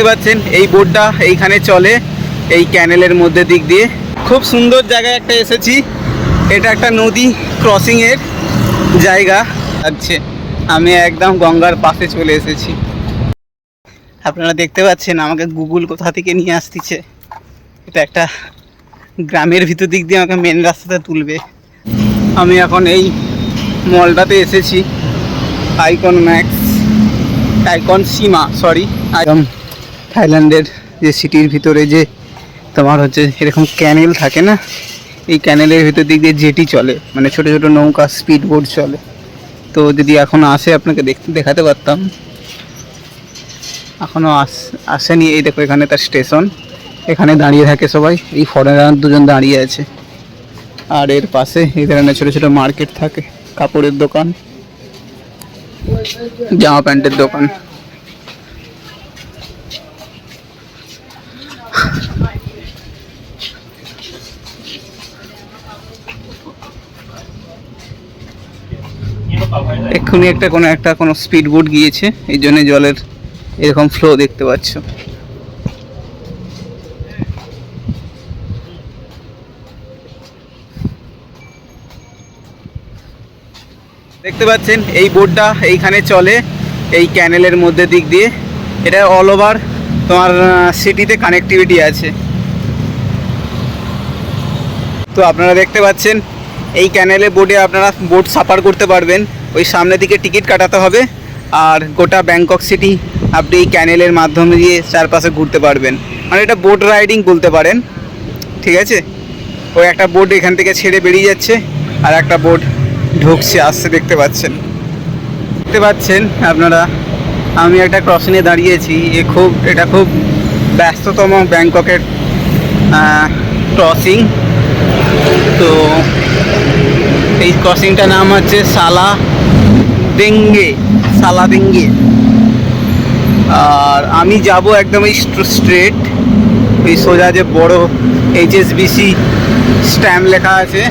দেখতে পাচ্ছেন, এই বোটটা এইখানে চলে, এই ক্যানেলের মধ্যে দিক দিয়ে। খুব সুন্দর জায়গায় একটা এসেছি। এটা একটা নদী ক্রসিং এর জায়গা লাগছে। আমি একদম গঙ্গার পাশে চলে এসেছি। আপনারা দেখতে পাচ্ছেন, আমাকে গুগল কোথা থেকে নিয়ে আসতেছে। এটা একটা গ্রামের ভিতর দিক দিয়ে আমাকে মেন রাস্তাতে তুলবে। আমি এখন এই মলটাতে এসেছি। Icon Max Icon Siam sorry একদম থাইল্যান্ডের যে সিটির ভিতরে যে তোমার হচ্ছে এরকম ক্যানেল থাকে না, এই ক্যানেলের ভিতর দিক দিয়ে জেটি চলে মানে ছোট ছোট নৌকা স্পিড বোট চলে। তো যদি এখনও আসে, আপনাকে দেখতে দেখাতে পারতাম। এখনও আস, আসেনি, এই দেখো এখানে তার স্টেশন। এখানে দাঁড়িয়ে থাকে সবাই, এই ফরেনার দুজন দাঁড়িয়ে আছে। আর এর পাশে এই ধরনের ছোটো ছোটো মার্কেট থাকে, কাপড়ের দোকান, জামা প্যান্টের দোকান। এক্ষুনি একটা কোনো একটা কোনো স্পিড বোট গিয়েছে, এই জন্য জলের এরকম ফ্লো দেখতে পাচ্ছ। দেখতে পাচ্ছেন, এই বোটটা এইখানে চলে, এই ক্যানেলের মধ্যে দিক দিয়ে। এটা অল ওভার তোমার সিটিতে কানেক্টিভিটি আছে। তো আপনারা দেখতে পাচ্ছেন, এই ক্যানেলে বোটে আপনারা বোট সাফার করতে পারবেন। ওই সামনের দিকে টিকিট কাটাতে হবে, আর গোটা ব্যাংকক সিটি আপনি এই ক্যানেলের মাধ্যমে দিয়ে চারপাশে ঘুরতে পারবেন। মানে এটা বোট রাইডিং বলতে পারেন, ঠিক আছে? ওই একটা বোট এখান থেকে ছেড়ে বেরিয়ে যাচ্ছে, আর একটা বোট ঢুকছে, আসছে, দেখতে পাচ্ছেন। দেখতে পাচ্ছেন আপনারা আমি একটা ক্রসিংয়ে দাঁড়িয়েছি, এ খুব, এটা খুব ব্যস্ততম ব্যাংককের ক্রসিং তো এই ক্রসিংটার নাম হচ্ছে সালা দেঙ্গে সালা দেঙ্গে। আর আমি যাব একদম এই স্ট্রেট ওই সোজা যে বড় এইচএসবিসি স্ট্যাম্প লেখা আছে,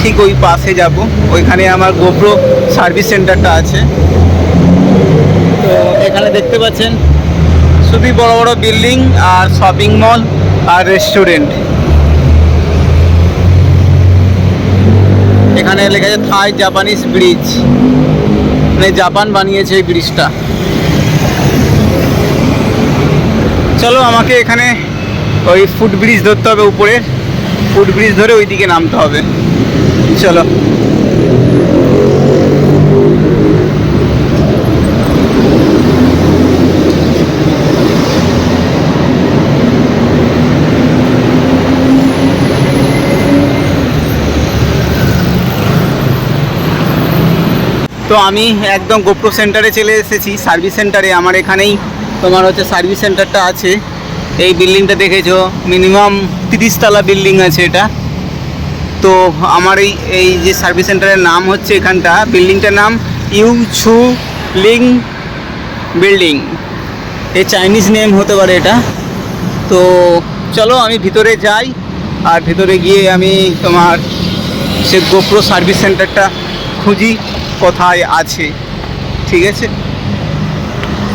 ঠিক ওই পাশে যাব। ওইখানে আমার গোপ্রো সার্ভিস সেন্টারটা আছে। তো এখানে দেখতে পাচ্ছেন শুধুই বড় বড় বিল্ডিং আর শপিং মল আর রেস্টুরেন্ট। এখানে লেখা আছে থাই জাপানিজ ব্রিজ। মানে জাপান বানিয়েছে এই ব্রিজটা। চলো আমাকে এখানে ওই ফুট ব্রিজ ধরতে হবে উপরের ফুট ব্রিজ ধরে ওইদিকে নামতে হবে। চলো। তো আমি একদম গোপ্রো সেন্টারে চলে এসেছি সার্ভিস সেন্টারে আমার এখানেই তোমার হচ্ছে সার্ভিস সেন্টারটা আছে। এই বিল্ডিংটা দেখেছ? মিনিমাম তিরিশতলা বিল্ডিং আছে এটা। তো আমার এই এই যে সার্ভিস সেন্টারের নাম হচ্ছে এখানটা। বিল্ডিংটার নাম ইউ ছু লিং বিল্ডিং এই চাইনিজ নেম হতে পারে এটা। তো চলো আমি ভিতরে যাই, আর ভিতরে গিয়ে আমি তোমার সে গোপ্রো সার্ভিস সেন্টারটা খুঁজি। কোথায় আছে? ঠিক আছে?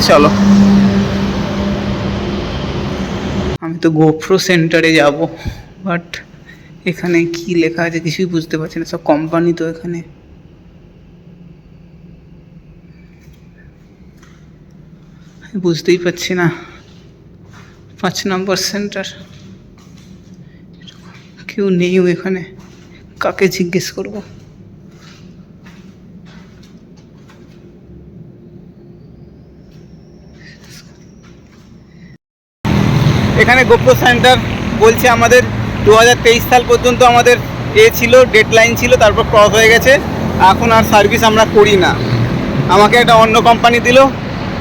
চলো। আমি তো গোপ্রো সেন্টারে যাব বাট এখানে কি লেখা আছে কিছুই বুঝতে পারছি না, সব কোম্পানি তো এখানে। বুঝতেই পারছি না। পাঁচ নম্বর সেন্টার কেউ নেই এখানে কাকে জিজ্ঞেস করব? এখানে গোপ্রো সেন্টার বলছে আমাদের দু হাজার তেইশ সাল পর্যন্ত আমাদের এ ছিল, ডেডলাইন ছিল, তারপর ক্রস হয়ে গেছে। এখন আর সার্ভিস আমরা করি না। আমাকে একটা অন্য কোম্পানি দিল,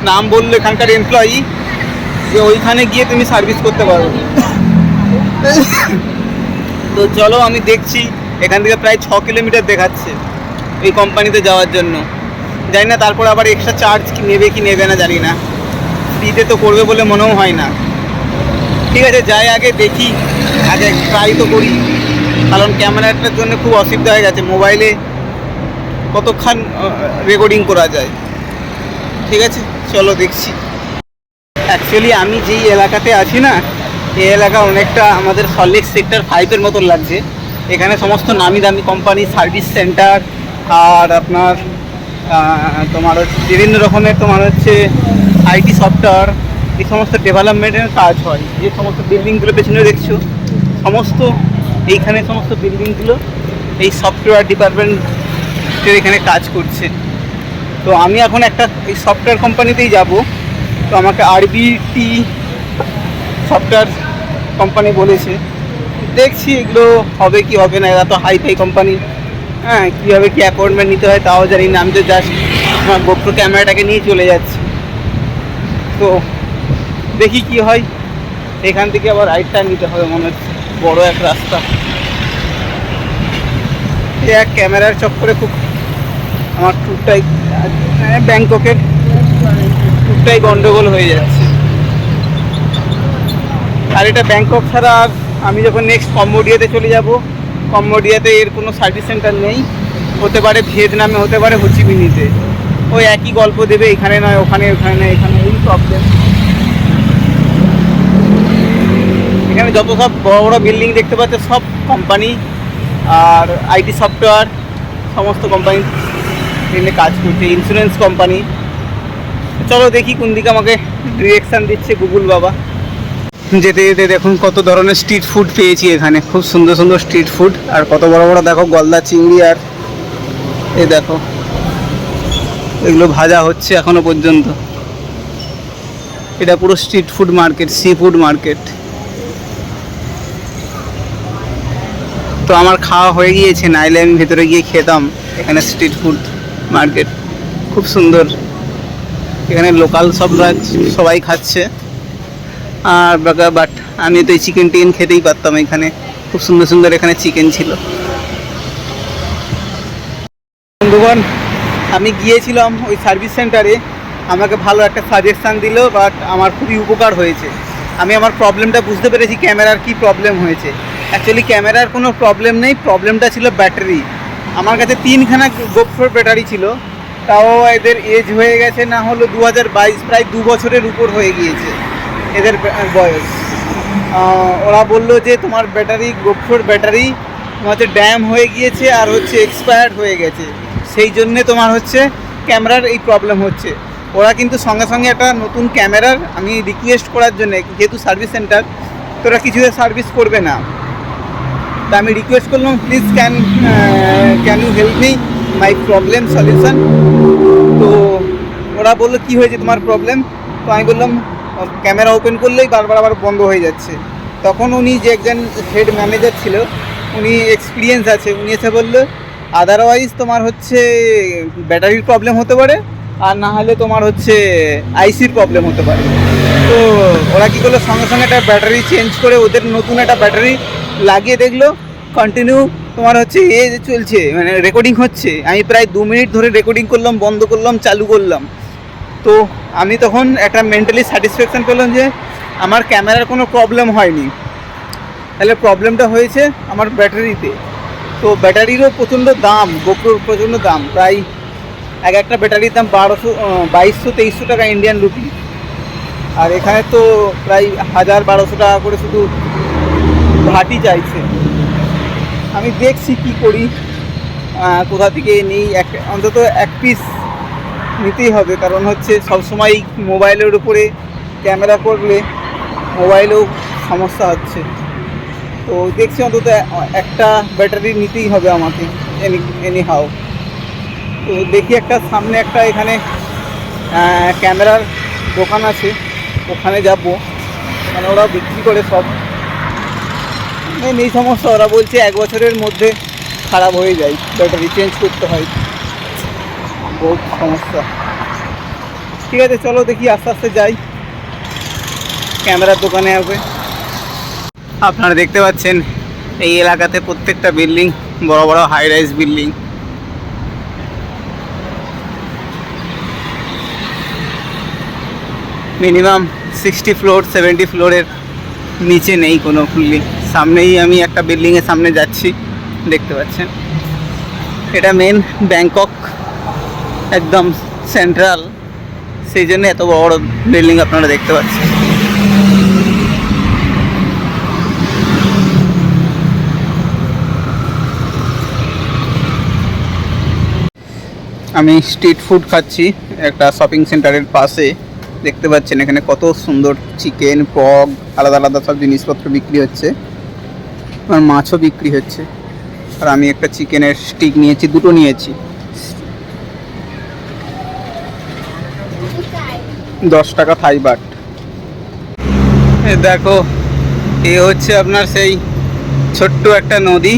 নাম বলল এখানকার এমপ্লয়ি যে ওইখানে গিয়ে তুমি সার্ভিস করতে পারো। তো চলো আমি দেখছি, এখান থেকে প্রায় ছ কিলোমিটার দেখাচ্ছে এই কোম্পানিতে যাওয়ার জন্য। জানি না, তারপর আবার এক্সট্রা চার্জ কি নেবে কি নেবে না জানি না। ফ্রিতে তো করবে বলে মনেও হয় না। ঠিক আছে, যাই আগে দেখি। আগে ট্রাই তো করি। কারণ ক্যামেরাটার জন্য খুব অসুবিধা হয়ে গেছে। মোবাইলে কতক্ষণ রেকর্ডিং করা যায়। ঠিক আছে, চলো দেখছি। অ্যাকচুয়ালি আমি যেই এলাকাতে আছি না, এই এলাকা অনেকটা আমাদের সল্লেক সেক্টর ফাইভের মতন লাগছে। এখানে সমস্ত নামি দামি কোম্পানি সার্ভিস সেন্টার আর আপনার তোমার হচ্ছে বিভিন্ন রকমের তোমার হচ্ছে আইটি সফটওয়্যার এই সমস্ত ডেভেলপমেন্টের কাজ হয়। যে সমস্ত বিল্ডিংগুলো পেছনে দেখছ, সমস্ত এইখানে সমস্ত বিল্ডিংগুলো এই সফটওয়্যার ডিপার্টমেন্টের এখানে কাজ করছে। তো আমি এখন একটা এই সফটওয়্যার কোম্পানিতেই যাব। তো আমাকে আরবিটি সফটওয়্যার কোম্পানি বলেছে। দেখছি এগুলো হবে কি হবে না, এরা তো হাই ফাই কোম্পানি হ্যাঁ কীভাবে কি অ্যাপয়েন্টমেন্ট নিতে হয় তাও জানি না। আমি তো জাস্ট আমার গোপ্রো ক্যামেরাটাকে নিয়ে চলে যাচ্ছি। তো দেখি কি হয়। এখান থেকে আবার রাইটটা নিতে হবে মনে হচ্ছে। বড় এক রাস্তা। এক ক্যামেরার চক্করে খুব আমার ট্যুরটাই মানে ব্যাংককের ট্যুরটাই গন্ডগোল হয়ে যাচ্ছে। আর এটা ব্যাংকক ছাড়া আর আমি যখন নেক্সট কম্বোডিয়াতে চলে যাব, কম্বোডিয়াতে এর কোনো সার্ভিস সেন্টার নেই। হতে পারে ভিয়েতনামে, হতে পারে হোচিমিনিতে। ওই একই গল্প দেবে, এখানে নয়, ওখানে ওখানে নয় এখানে, এই প্রবলেম এখানে যত সব বড় বড় বিল্ডিং দেখতে পাচ্ছে সব কোম্পানি আর আইটি সফটওয়্যার সমস্ত কোম্পানি এখানে কাজ করছে ইন্স্যুরেন্স কোম্পানি চলো দেখি কোন দিকে আমাকে ডিরেকশান দিচ্ছে গুগল বাবা। যেতে যেতে দেখুন কত ধরনের স্ট্রিট ফুড পেয়েছি এখানে। খুব সুন্দর সুন্দর স্ট্রিট ফুড আর কত বড় বড় দেখো গলদা চিংড়ি আর এই দেখো, এগুলো ভাজা হচ্ছে এখনও পর্যন্ত। এটা পুরো street food market seafood market তো আমার খাওয়া হয়ে গিয়েছে, নাইলে আমি ভেতরে গিয়ে খেতাম এখানে স্ট্রিট ফুড মার্কেট খুব সুন্দর। এখানে লোকাল সব সবাই খাচ্ছে। আর বাট আমি তো এই চিকেন টিকেন খেতেই পারতাম এখানে। খুব সুন্দর সুন্দর এখানে চিকেন ছিল। বন্ধুগণ, আমি গিয়েছিলাম ওই সার্ভিস সেন্টারে আমাকে ভালো একটা সাজেশান দিল বাট আমার খুবই উপকার হয়েছে। আমি আমার প্রবলেমটা বুঝতে পেরেছি ক্যামেরার কি প্রবলেম হয়েছে। অ্যাকচুয়ালি ক্যামেরার কোনো প্রবলেম নেই। প্রবলেমটা ছিল ব্যাটারি আমার কাছে তিনখানা গোপ্রোর ব্যাটারি ছিল। তাও এদের এজ হয়ে গেছে, না হলো দু হাজার বাইশ, প্রায় দু বছরের উপর হয়ে গিয়েছে এদের বয়স। ওরা বলল যে তোমার ব্যাটারি গোপ্রোর ব্যাটারি তোমার হচ্ছে ড্যাম হয়ে গিয়েছে আর হচ্ছে এক্সপায়ার্ড হয়ে গেছে। সেই জন্যে তোমার হচ্ছে ক্যামেরার এই প্রবলেম হচ্ছে। ওরা কিন্তু সঙ্গে সঙ্গে একটা নতুন ক্যামেরার আমি রিকোয়েস্ট করার জন্য, যেহেতু সার্ভিস সেন্টার তোরা কিছুতে সার্ভিস করবে না। তা আমি রিকোয়েস্ট করলাম please can can you help me my problem solution তো ওরা বলল, কি হয়েছে তোমার প্রবলেম তো আমি বললাম, ক্যামেরা ওপেন করলেই বারবার আবার বন্ধ হয়ে যাচ্ছে। তখন উনি যে একজন হেড ম্যানেজার ছিল, উনি এক্সপিরিয়েন্স আছে। উনি এসে বলল আদারওয়াইজ তোমার হচ্ছে ব্যাটারির প্রবলেম হতে পারে, আর না হলে তোমার হচ্ছে আইসির প্রবলেম হতে পারে। তো ওরা কী করল, সঙ্গে সঙ্গে একটা ব্যাটারি চেঞ্জ করে ওদের নতুন একটা ব্যাটারি লাগিয়ে দেখল। কন্টিনিউ তোমার হচ্ছে এ যে চলছে মানে রেকর্ডিং হচ্ছে। আমি প্রায় দু মিনিট ধরে রেকর্ডিং করলাম, বন্ধ করলাম, চালু করলাম। তো আমি তখন একটা মেন্টালি স্যাটিসফ্যাকশান পেলাম যে আমার ক্যামেরার কোনো প্রবলেম হয়নি। তাহলে প্রবলেমটা হয়েছে আমার ব্যাটারিতে। তো ব্যাটারিরও প্রচণ্ড দাম গোপ্রোর প্রচণ্ড দাম, প্রায় এক একটা ব্যাটারির দাম বারোশো বাইশশো, তেইশশো টাকা ইন্ডিয়ান রুপি আর এখানে তো প্রায় হাজার বারোশো টাকা করে শুধু ভাটি চাইছে। আমি দেখছি কি করি কোথা থেকে নিই, এক, অন্তত এক পিস নিতেই হবে। কারণ হচ্ছে সবসময় মোবাইলের উপরে ক্যামেরা করলে মোবাইলেও সমস্যা হচ্ছে। তো দেখছি অন্তত একটা ব্যাটারি নিতেই হবে আমাকে এনি এনি হাও তো দেখি একটা, সামনে একটা এখানে ক্যামেরার দোকান আছে, ওখানে যাব। মানে ওরা বিক্রি করে সব। মেন এই সমস্যা ওরা বলছে এক বছরের মধ্যে খারাপ হয়ে যায়। ব্যাটারি চেঞ্জ করতে হয়। বহুত সমস্যা। ঠিক আছে, চলো দেখি, আস্তে আস্তে যাই। ক্যামেরার দোকানে আসবে। আপনারা দেখতে পাচ্ছেন, এই এলাকাতে প্রত্যেকটা বিল্ডিং বড় বড় high rise building minimum sixty floor seventy ফ্লোরের নিচে নেই কোনো বিল্ডিং সামনেই আমি একটা বিল্ডিংয়ের সামনে যাচ্ছি, দেখতে পাচ্ছেন। এটা মেন ব্যাংকক একদম সেন্ট্রাল সেই জন্য এত বড় বিল্ডিং আপনারা দেখতে পাচ্ছেন। আমি স্ট্রিট ফুড খাচ্ছি, একটা শপিং সেন্টারের পাশে। দেখতে পাচ্ছেন এখানে কত সুন্দর চিকেন পগ আলাদা আলাদা সব জিনিসপত্র বিক্রি হচ্ছে। আর মাছও বিক্রি হচ্ছে। আর আমি একটা চিকেনের স্টিক নিয়েছি, দুটো নিয়েছি। দশ টাকা এ দেখো, এ হচ্ছে আপনার সেই ছোট্ট একটা নদী।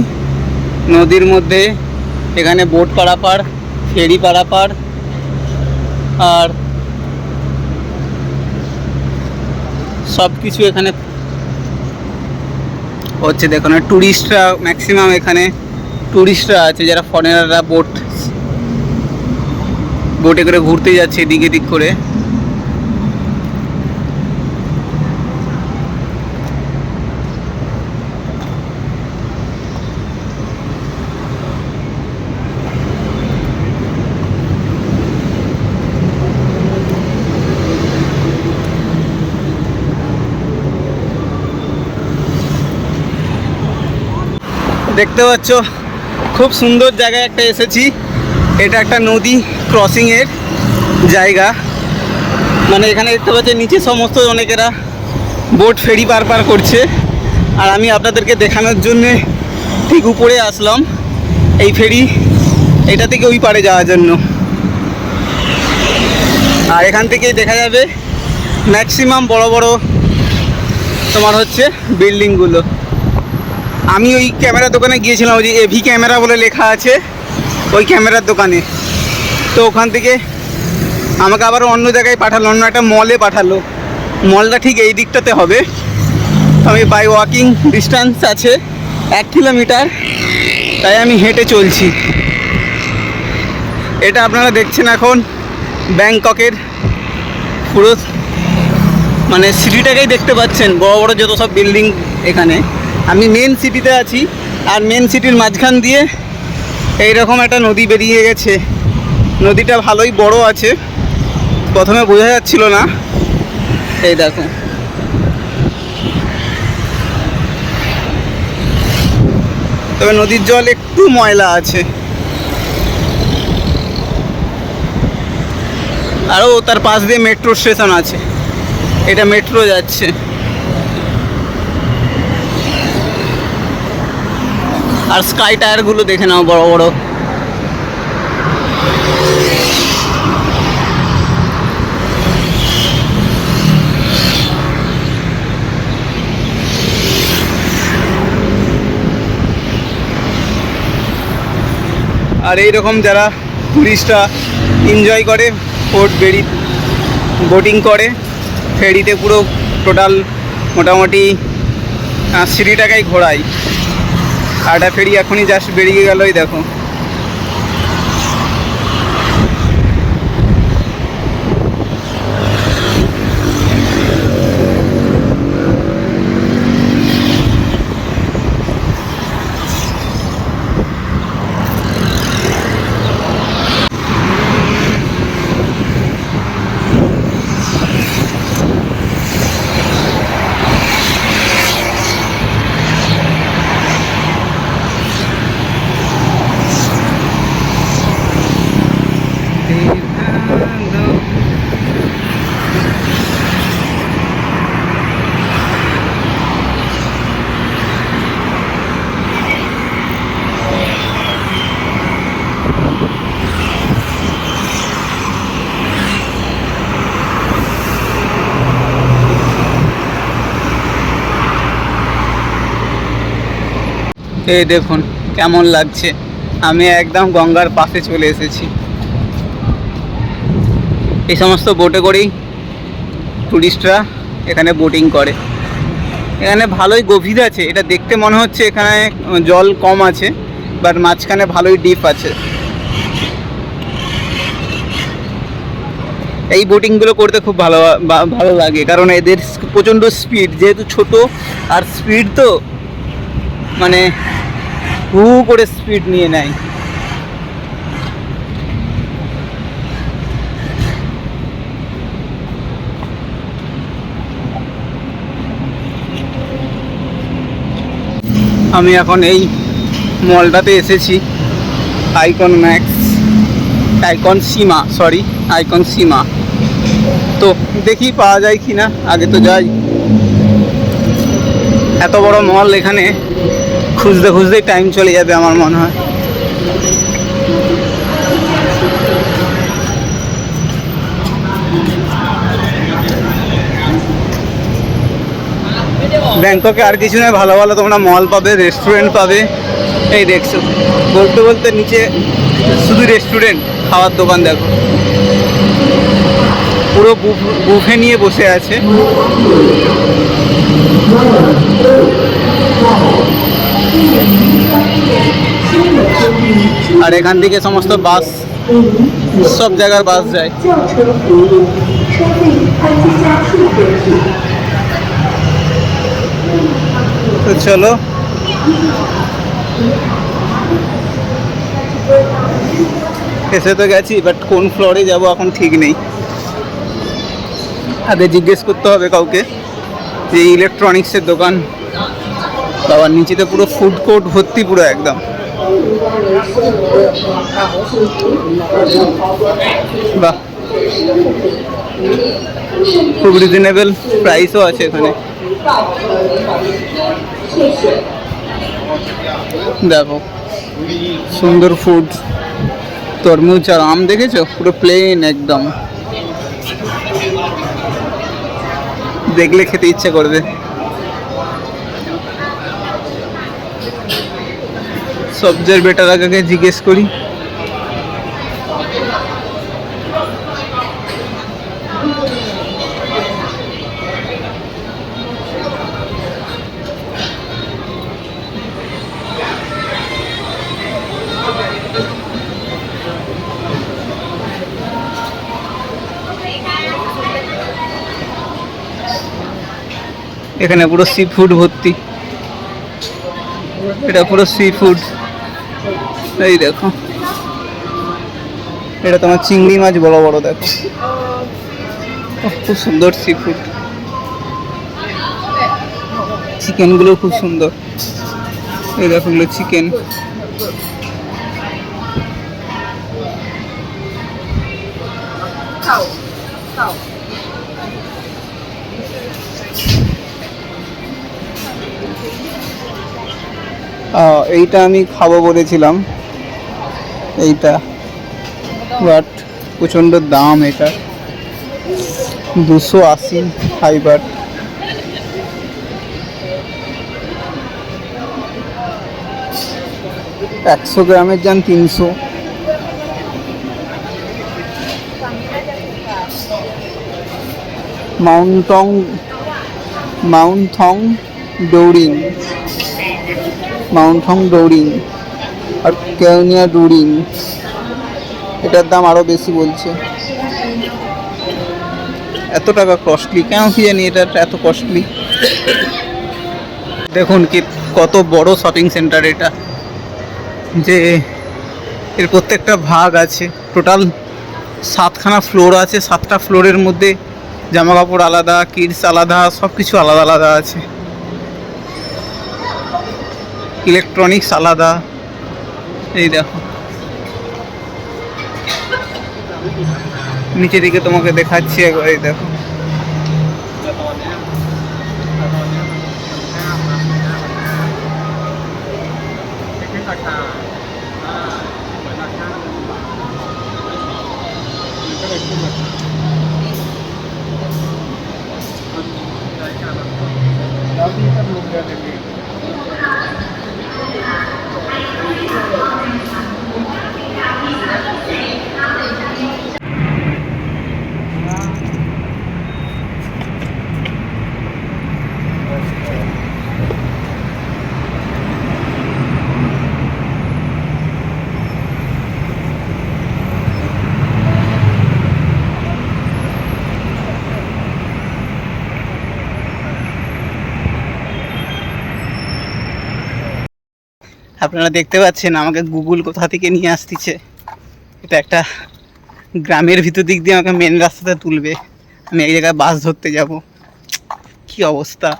নদীর মধ্যে এখানে বোট পারাপার, ফেরি পারাপার, আর সব কিছু এখানে হচ্ছে দেখো দেখুন ট্যুরিস্টরা ম্যাক্সিমাম এখানে ট্যুরিস্টরা আছে, যারা ফরেনাররা বোট বোটে করে ঘুরতে যাচ্ছে, এদিক দিক করে। দেখতে পাচ্ছ, খুব সুন্দর জায়গায় একটা এসেছি। এটা একটা নদী ক্রসিংয়ের জায়গা। মানে এখানে দেখতে পাচ্ছি, নিচে সমস্ত অনেকেরা বোট ফেরি পার পার করছে। আর আমি আপনাদেরকে দেখানোর জন্যে ঠিক উপরে আসলাম। এই ফেরি এটা থেকে ওই পারে যাওয়ার জন্য। আর এখান থেকেই দেখা যাবে ম্যাক্সিমাম বড় বড় তোমার হচ্ছে বিল্ডিংগুলো আমি ওই ক্যামেরা দোকানে গিয়েছিলাম, ওই যে এভি ক্যামেরা বলে লেখা আছে, ওই ক্যামেরার দোকানে। তো ওখান থেকে আমাকে আবার অন্য জায়গায় পাঠালো, অন্য একটা মলে পাঠালো। মলটা ঠিক এই দিকটাতে হবে। আমি বাই ওয়াকিং ডিস্টেন্স আছে, এক কিলোমিটার, তাই আমি হেঁটে চলছি। এটা আপনারা দেখছেন এখন ব্যাংককের পুরো মানে সিটিটাকেই দেখতে পাচ্ছেন, বড় বড় যত সব বিল্ডিং এখানে। আমি মেন সিটিতে আছি, আর মেন সিটির মাঝখান দিয়ে এইরকম একটা নদী বেরিয়ে গেছে। নদীটা ভালোই বড় আছে, প্রথমে বোঝা যাচ্ছিল না। এই দেখো। তবে নদীর জল একটু ময়লা আছে। আরও তার পাশ দিয়ে মেট্রো স্টেশন আছে। এটা মেট্রো যাচ্ছে। আর স্কাই টায়ারগুলো দেখে নাও, বড় বড়। আর এই রকম যারা টুরিস্টরা এনজয় করে ফোর্ট বেরি বোটিং করে ফেরিতে পুরো টোটাল মোটামুটি টাকায় ঘোরায়। একটা ফেরি এখনই জাস্ট বেরিয়ে গেলই দেখো। এই দেখুন, কেমন লাগছে। আমি একদম গঙ্গার পাশে চলে এসেছি। এই সমস্ত বোটে করেই টুরিস্টরা এখানে বোটিং করে। এখানে ভালোই গভীর আছে। এটা দেখতে মনে হচ্ছে এখানে জল কম আছে বাট মাঝখানে ভালোই ডিপ আছে। এই বোটিংগুলো করতে খুব ভালো ভালো লাগে, কারণ এদের প্রচণ্ড স্পিড যেহেতু ছোট আর স্পিড তো মানে হু করে স্পিড নিয়ে নেয়। আমি এখন এই মলটাতে এসেছি। Icon Max Icon Siam sorry Icon Siam তো দেখি পাওয়া যায় কি না আগে তো যাই। এত বড় মল এখানে খুঁজতে খুঁজতেই টাইম চলে যাবে আমার মনে হয়। ব্যাংককে আর কিছু নয়, ভালো ভালো তোমরা মল পাবে রেস্টুরেন্ট পাবে। এই দেখছ, বলতে বলতে নিচে শুধু রেস্টুরেন্ট খাওয়ার দোকান দেখো। পুরো বুফে নিয়ে বসে আছে। আর এখান থেকে সমস্ত বাস, সব জায়গার বাস যায়। তো চলো। এসে তো গেছি বাট কোন ফ্লোরে যাব এখন ঠিক নেই। আগে জিজ্ঞেস করতে হবে কাউকে যে ইলেকট্রনিক্সের দোকান, বাবার নিচেতে পুরো ফুড কোর্ট ভর্তি পুরো একদম। খুব রিজনেবল প্রাইসও আছে এখানে। দেখো, সুন্দর ফুড তরমুজ আর আম দেখেছ? পুরো প্লেন একদম। দেখলে খেতে ইচ্ছে করবে। সবজের বেটার আগে জিজ্ঞেস করি। এখানে পুরো সি ফুড ভর্তি। এটা পুরো সি ফুড এই দেখো। এটা তোমার চিংড়ি মাছ বড় বড় দেখো। খুব সুন্দর সি ফুড চিকেনগুলো খুব সুন্দর। এই দেখো এগুলো চিকেন এইটা আমি খাব বলেছিলাম। এইটা। বাট প্রচণ্ড দাম এটা। দুশো আশি ফাইবার একশো গ্রামের যান তিনশো। মাউন্টং মাউন্টং ডৌরিং। মাউন্টং ডৌরিং। আর কেউনিয়া ডুরিং। এটার দাম আরও বেশি বলছে। এত টাকা কস্টলি কেন কি জানি এটা এত কস্টলি দেখুন কি, কত বড় শপিং সেন্টার এটা। যে এর প্রত্যেকটা ভাগ আছে। টোটাল সাতখানা ফ্লোর আছে। সাতটা ফ্লোরের মধ্যে জামা কাপড় আলাদা কিডস আলাদা সব কিছু আলাদা আলাদা আছে। ইলেকট্রনিক্স আলাদা। এই দেখো। নিচে দিকে তোমাকে দেখাচ্ছি একবার এই দেখো। Thank you. আপনারা দেখতে পাচ্ছেন, আমাকে গুগল কোথা থেকে নিয়ে আসতেছে। এটা একটা গ্রামের ভিতর দিক দিয়ে আমাকে মেন রাস্তাতে তুলবে। আমি এক জায়গায় বাস ধরতে যাব। কি অবস্থা?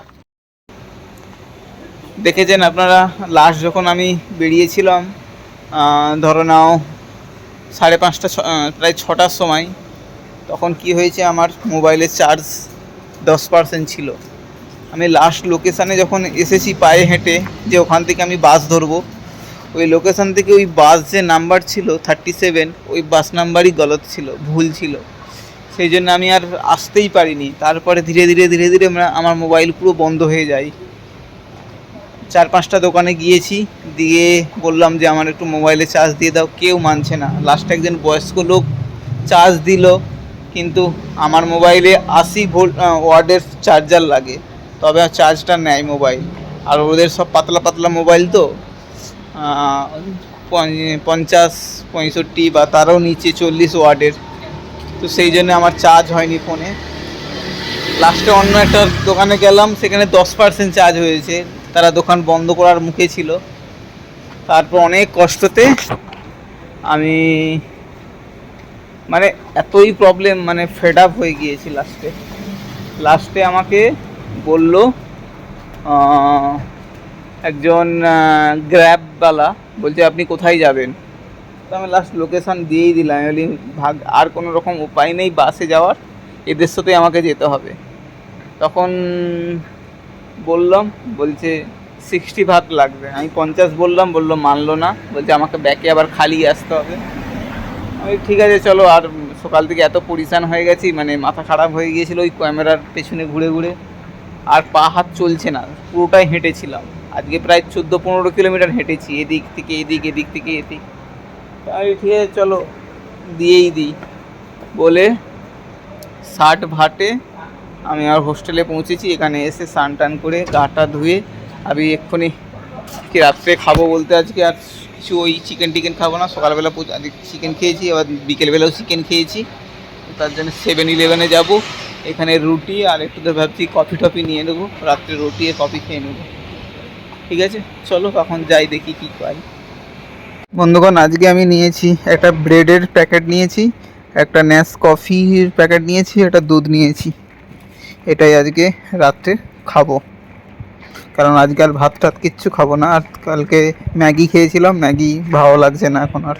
দেখেছেন আপনারা লাস্ট যখন আমি বেরিয়েছিলাম ধরো নাও সাড়ে পাঁচটা প্রায় ছটার সময়, তখন কি হয়েছে, আমার মোবাইলের চার্জ দশ পার্সেন্ট ছিল। আমি লাস্ট লোকেশানে যখন এসেছি পায়ে হেঁটে, যে ওখান থেকে আমি বাস ধরবো, ওই লোকেশান থেকে ওই বাস যে নাম্বার ছিল থার্টি সেভেন ওই বাস নাম্বারই গলত ছিল, ভুল ছিল। সেই জন্য আমি আর আসতেই পারিনি। তারপরে ধীরে ধীরে ধীরে ধীরে আমার মোবাইল পুরো বন্ধ হয়ে যায়। চার পাঁচটা দোকানে গিয়েছি, দিয়ে বললাম যে আমার একটু মোবাইলে চার্জ দিয়ে দাও। কেউ মানছে না। লাস্টে একজন বয়স্ক লোক চার্জ দিল, কিন্তু আমার মোবাইলে আশি ভোল্ট ওয়ার্ডের চার্জার লাগে। তবে চার্জটা নেয় মোবাইল আর ওদের সব পাতলা পাতলা মোবাইল তো পঞ্চাশ, পঁয়ষট্টি বা তারও নিচে চল্লিশ ওয়ার্ডের তো সেই জন্য আমার চার্জ হয়নি ফোনে লাস্টে অন্য একটা দোকানে গেলাম, সেখানে দশ পার্সেন্ট চার্জ হয়েছে। তারা দোকান বন্ধ করার মুখে ছিল। তারপর অনেক কষ্টতে আমি মানে এতই প্রবলেম মানে ফেড আপ হয়ে গিয়েছি লাস্টে লাস্টে আমাকে বলল একজন গ্র্যাবওয়ালা বলছে, আপনি কোথায় যাবেন? তো আমি লাস্ট লোকেশান দিয়েই দিলাম। বলি, ভাগ, আর কোনো রকম উপায় নেই বাসে যাওয়ার। এদের সাথেই আমাকে যেতে হবে। তখন বললাম, বলছে, সিক্সটি ভাগ লাগবে। আমি পঞ্চাশ বললাম, বলল, মানলো না। বলছে, আমাকে ব্যাকে আবার খালি আসতে হবে। আমি ঠিক আছে, চলো, আর সকাল থেকে এত পরিশান হয়ে গেছি মানে মাথা খারাপ হয়ে গিয়েছিল ওই ক্যামেরার পেছনে ঘুরে ঘুরে। আর পা হাত চলছে না, পুরোটাই হেঁটেছিলাম। আজকে প্রায় চোদ্দ পনেরো কিলোমিটার হেঁটেছি, এদিক থেকে এদিক এদিক থেকে এদিক। তাই ঠিক আছে, চলো, দিয়েই দিই। বলে ষাট ভাটে আমি আমার হোস্টেলে পৌঁছেছি, এখানে এসে স্নান টান করে গাটা ধুয়ে আমি এক্ষুনি কি রাত্রে খাব বলতে আজকে আর কিছু ওই চিকেন টিকেন খাব না, সকালবেলা আজকে চিকেন খেয়েছি, আবার বিকেলবেলাও চিকেন খেয়েছি। তার জন্য সেভেন ইলেভেনে যাব। এখানে রুটি আর একটু তো ভাবছি কফি টফি নিয়ে নেব। রাত্রে রুটি আর কফি খেয়ে নেব। ঠিক আছে? চলো এখন যাই, দেখি কী পাই বন্ধুগণ, আজকে আমি নিয়েছি একটা ব্রেডের প্যাকেট নিয়েছি, একটা ন্যাস কফির প্যাকেট নিয়েছি, একটা দুধ নিয়েছি। এটাই আজকে রাত্রে খাব। কারণ আজকাল ভাত টাত কিচ্ছু খাব না। আর কালকে ম্যাগি খেয়েছিলাম, ম্যাগি ভালো লাগছে না এখন আর।